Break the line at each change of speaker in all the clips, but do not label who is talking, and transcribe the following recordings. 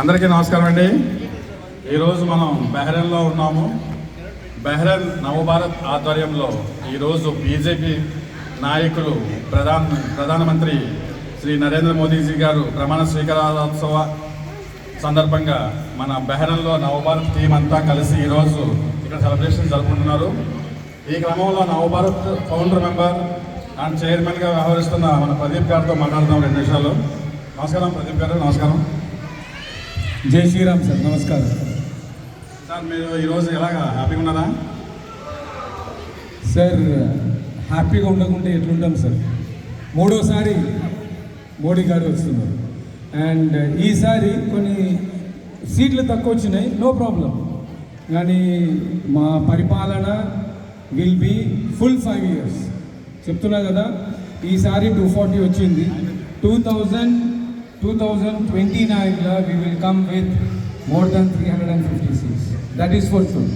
అందరికీ నమస్కారం అండి. ఈరోజు మనం బెహ్రెన్లో ఉన్నాము. బెహ్రెన్ నవభారత్ ఆధ్వర్యంలో ఈరోజు బీజేపీ నాయకులు ప్రధాన ప్రధానమంత్రి శ్రీ నరేంద్ర మోదీజీ గారు ప్రమాణ స్వీకారోత్సవ సందర్భంగా మన బెహ్రెన్లో నవభారత్ టీం అంతా కలిసి ఈరోజు ఇక్కడ సెలబ్రేషన్ జరుపుకుంటున్నారు. ఈ క్రమంలో నవభారత్ ఫౌండర్ మెంబర్ అండ్ చైర్మన్గా వ్యవహరిస్తున్న మన ప్రదీప్ గారితో మాట్లాడుతాం రెండు నిమిషాలు. నమస్కారం ప్రదీప్ గారు నమస్కారం.
జై శ్రీరామ్ సార్ నమస్కారం.
సార్ మీరు ఈరోజు ఎలాగా? హ్యాపీగా ఉన్నారా?
సార్ హ్యాపీగా ఉండకుంటే ఎట్లుంటాం సార్? మూడోసారి మోడీ గారు వస్తున్నారు. అండ్ ఈసారి కొన్ని సీట్లు తక్కువ వచ్చినాయి నో ప్రాబ్లం. కానీ మా పరిపాలన will be full five years చెప్తున్నా కదా ఈసారి టూ ఫార్టీ వచ్చింది. Two thousand two thousand twenty నైన్లో we will come with more than three hundred and fifty six that is for sure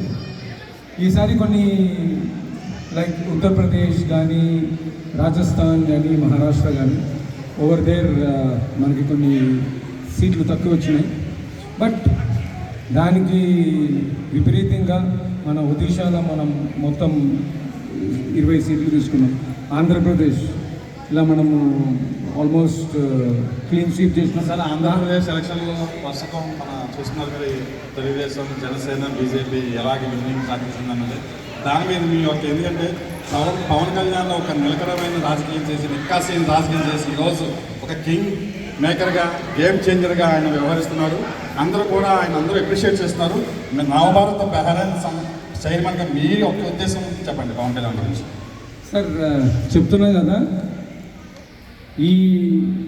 ఈసారి కొన్ని లైక్ ఉత్తరప్రదేశ్ కానీ రాజస్థాన్ కానీ మహారాష్ట్ర కానీ ఓవర్ దేర్ మనకి కొన్ని సీట్లు తక్కువ వచ్చినాయి. బట్ దానికి విపరీతంగా మన ఒడిషాలో మనం మొత్తం ఇరవై సీట్లు తీసుకున్నాం. ఆంధ్రప్రదేశ్ ఇలా మనము ఆల్మోస్ట్ క్లీన్ స్వీప్ చేసినాం
సార్ ఆంధ్రప్రదేశ్ ఎలక్షన్లో ప్రస్తుతం మన చూస్తున్నారు మీరు తెలుగుదేశం జనసేన బీజేపీ ఎలాగ విన్నింగ్ సాధించింది అన్నది దాని మీద మీ యొక్క ఎందుకంటే పవన్ పవన్ కళ్యాణ్ ఒక నిలకడమైన రాజకీయం చేసి నిక్కాసీన్ రాజకీయం చేసి ఈరోజు ఒక కింగ్ మేకర్గా గేమ్ చేంజర్గా ఆయన వ్యవహరిస్తున్నారు. అందరూ కూడా ఆయన అందరూ అప్రిషియేట్ చేస్తున్నారు. నవభారత బెహరైన్ చైర్మన్గా మీ యొక్క ఉద్దేశం చెప్పండి పవన్ కళ్యాణ్ గురించి.
సార్ ఆ, చెప్తున్నా కదా ఈ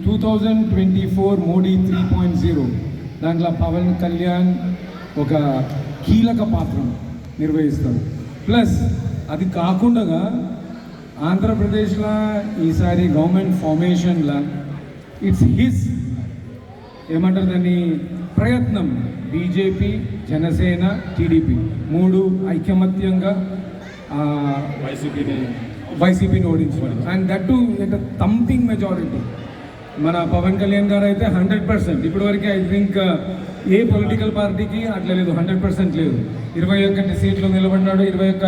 two thousand twenty four Modi three point zero దాంట్లో పవన్ కళ్యాణ్ ఒక కీలక పాత్ర నిర్వహిస్తాడు. ప్లస్ అది కాకుండా ఆంధ్రప్రదేశ్లో ఈసారి గవర్నమెంట్ ఫార్మేషన్లో ఇట్స్ హిస్ ఏమంటారు దాన్ని? ప్రయత్నం బీజేపీ జనసేన టీడీపీ మూడు ఐకమత్యంగా ఆ,
వైసీపీని
వైసీపీని ఓడించారు అండ్ దట్ టు అంటే థంపింగ్ మెజారిటీ మన పవన్ కళ్యాణ్ గారు అయితే హండ్రెడ్ పర్సెంట్ ఇప్పటివరకు ఐ థింక్ ఏ పొలిటికల్ పార్టీకి అట్లా లేదు. హండ్రెడ్ పర్సెంట్ లేదు. ఇరవై ఒకటి సీట్లు నిలబడినాడు ఇరవై ఒక్క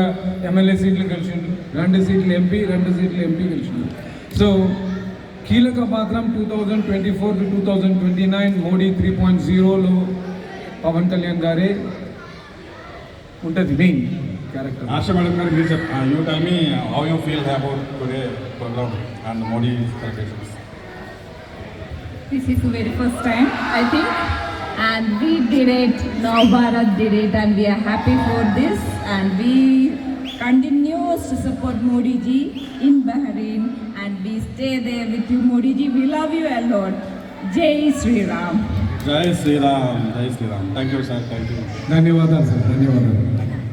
ఎమ్మెల్యే సీట్లు గెలిచిండు. రెండు సీట్లు ఎంపీ రెండు సీట్లు ఎంపీ గెలిచిండు. సో కీలక పాత్రం two thousand twenty four to two thousand twenty nine Modi three point జీరోలో పవన్ కళ్యాణ్ గారే ఉంటుంది. Main
Character. Uh, you tell me uh, how you feel about today program and Modi's celebrations.
This is the very first time, I think. And we did it, now Bharat did it, and we are happy for this. And we continue to support Modi ji in Bahrain. And we stay there with you, Modi ji. We love you a lot. Jai Sri Ram.
Jai Sri Ram. Jai Sri Ram. Thank you, sir.
Thank you. thank sir. Dhanyawada.